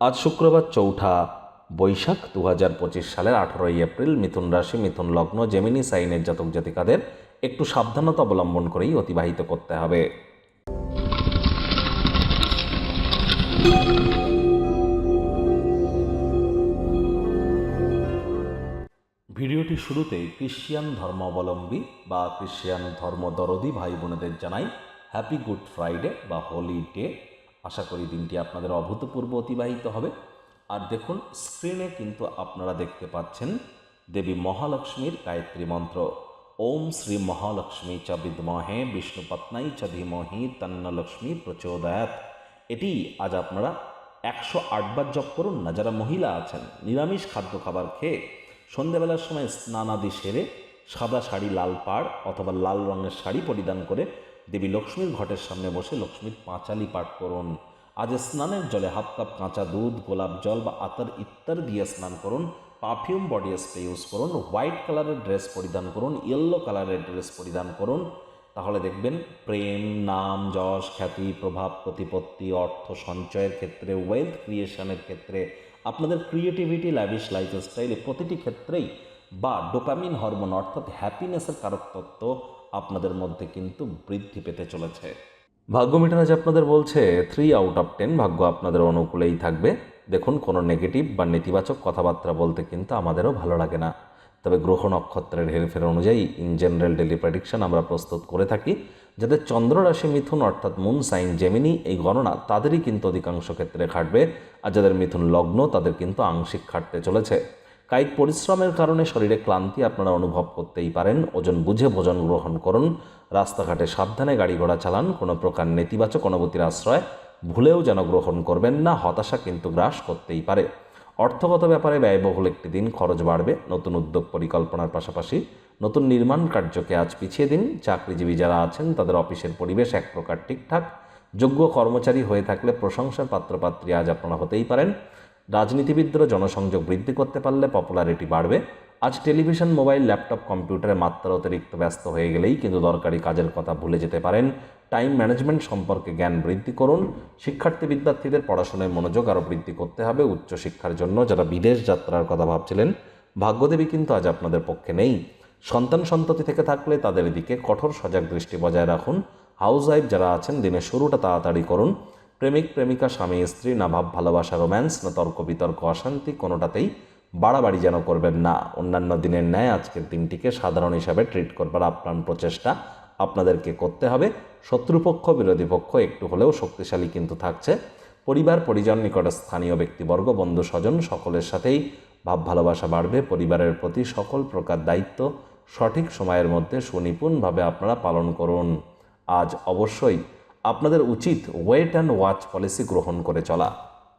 আজ শুক্রবার চৌঠা, বৈশাখ দু হাজার পঁচিশ সালের আঠারোই এপ্রিল, মিথুন রাশি, মিথুন লগ্ন, জেমিনি সাইনের জাতক জাতিকাদের একটু সাবধানতা অবলম্বন করেই অতিবাহিত করতে হবে। ভিডিওটি শুরুতে ক্রিশ্চিয়ান ধর্মাবলম্বী বা ক্রিশ্চিয়ান ধর্মদরদি ভাই বোনেদের জানাই হ্যাপি গুড ফ্রাইডে বা হোলি ডে আশা করি দিনটি আপনাদের অভূতপূর্ব অতিবাহিত হবে। আর দেখুন স্ক্রিনে কিন্তু আপনারা দেখতে পাচ্ছেন দেবী মহালক্ষ্মীর গায়ত্রী মন্ত্র। ওম শ্রী মহালক্ষ্মী চ বিদ্মহে বিষ্ণুপত্নাই চ ধীমহি তন্নলক্ষ্মী প্রচোদয়াত এটি আজ আপনারা একশো আটবার জপ করুন। না, যারা মহিলা আছেন, নিরামিষ খাদ্য খাবার খেয়ে সন্ধেবেলার সময় স্নানাদি সেরে সাদা শাড়ি, লাল পাড় অথবা লাল রঙের শাড়ি পরিধান করে দেবী লক্ষ্মীর ঘটের সামনে বসে লক্ষ্মীর পাঁচালি পাঠ করুন। আজ স্নানের জলে হাফ কাপ কাঁচা দুধ, গোলাপ জল বা আতর ইত্যাদি দিয়ে স্নান করুন। পারফিউম বডি স্প্রে ইউজ করুন। হোয়াইট কালারের ড্রেস পরিধান করুন। ইয়েলো কালারের ড্রেস পরিধান করুন। তাহলে দেখবেন প্রেম, নাম, যশ, খ্যাতি, প্রভাব, প্রতিপত্তি, অর্থ সঞ্চয়ের ক্ষেত্রে ওয়েলথ ক্রিয়েশনের ক্ষেত্রে, আপনাদের ক্রিয়েটিভিটি ল্যাভিশ লাইফস্টাইল প্রতিটি ক্ষেত্রেই বা ডোপামিন হরমোন অর্থাৎ হ্যাপিনেসের কারক তত্ত্ব আপনাদের মধ্যে কিন্তু বৃদ্ধি পেতে চলেছে। ভাগ্য মিটারাজ আপনাদের বলছে থ্রি আউট অফ টেন ভাগ্য আপনাদের অনুকূলেই থাকবে। দেখুন, কোনো নেগেটিভ বা নেতিবাচক কথাবার্তা বলতে কিন্তু আমাদেরও ভালো লাগে না। তবে গ্রহ নক্ষত্রের হেরফের অনুযায়ী ইন জেনারেল ডেলি প্রেডিকশন আমরা প্রস্তুত করে থাকি যাদের চন্দ্র রাশি মিথুন অর্থাৎ মুন সাইন জেমিনি এই গণনা তাদেরই কিন্তু অধিকাংশ ক্ষেত্রে খাটবে আর যাদের মিথুন লগ্ন, তাদের কিন্তু আংশিক খাটতে চলেছে। কায়িক পরিশ্রমের কারণে শরীরে ক্লান্তি আপনারা অনুভব করতেই পারেন। ওজন বুঝে ভোজন গ্রহণ করুন। রাস্তাঘাটে সাবধানে গাড়ি ঘোড়া চালান। কোনো প্রকার নেতিবাচক অনুভূতির আশ্রয় ভুলেও যেন গ্রহণ করবেন না, হতাশা কিন্তু গ্রাস করতেই পারে। অর্থগত ব্যাপারে ব্যয়বহুল একটি দিন খরচ বাড়বে। নতুন উদ্যোগ পরিকল্পনার পাশাপাশি নতুন নির্মাণ কার্যকে আজ পিছিয়ে দিন। চাকরিজীবী যারা আছেন, তাদের অফিসের পরিবেশ এক প্রকার ঠিকঠাক। যোগ্য কর্মচারী হয়ে থাকলে প্রশংসার পাত্রপাত্রী আজ আপনারা হতেই পারেন। রাজনীতিবিদরা জনসংযোগ বৃদ্ধি করতে পারলে পপুলারিটি বাড়বে। আজ টেলিভিশন, মোবাইল, ল্যাপটপ, কম্পিউটারের মাত্রা অতিরিক্ত ব্যস্ত হয়ে গেলেই কিন্তু দরকারি কাজের কথা ভুলে যেতে পারেন। টাইম ম্যানেজমেন্ট সম্পর্কে জ্ঞান বৃদ্ধি করুন। শিক্ষার্থী, বিদ্যার্থীদের পড়াশোনায় মনোযোগ আরও বৃদ্ধি করতে হবে উচ্চশিক্ষার জন্য, যারা বিদেশ যাত্রার কথা ভাবছিলেন। ভাগ্যদেবী কিন্তু আজ আপনাদের পক্ষে নেই। সন্তান সন্ততি থেকে থাকলে তাদের দিকে কঠোর সজাগ দৃষ্টি বজায় রাখুন। হাউস ওয়াইফ যারা আছেন, দিনের শুরুটা তাড়াতাড়ি করুন। প্রেমিক, প্রেমিকা, স্বামী, স্ত্রী না ভাব ভালোবাসা, রোম্যান্স, না তর্ক, বিতর্ক, অশান্তি, কোনোটাতেই বাড়াবাড়ি যেন করবেন না। অন্যান্য দিনের ন্যায় আজকের দিনটিকে সাধারণ হিসাবে ট্রিট করবার আপ্রাণ প্রচেষ্টা আপনাদেরকে করতে হবে। শত্রুপক্ষ, বিরোধী পক্ষ একটু হলেও শক্তিশালী কিন্তু থাকছে। পরিবার, পরিজন, নিকট স্থানীয় ব্যক্তিবর্গ, বন্ধু, স্বজন সকলের সাথেই ভাব, ভালোবাসা বাড়বে। পরিবারের প্রতি সকল প্রকার দায়িত্ব সঠিক সময়ের মধ্যে সুনিপুণভাবে আপনারা পালন করুন। আজ অবশ্যই আপনাদের উচিত ওয়েট অ্যান্ড ওয়াচ পলিসি গ্রহণ করে চলা।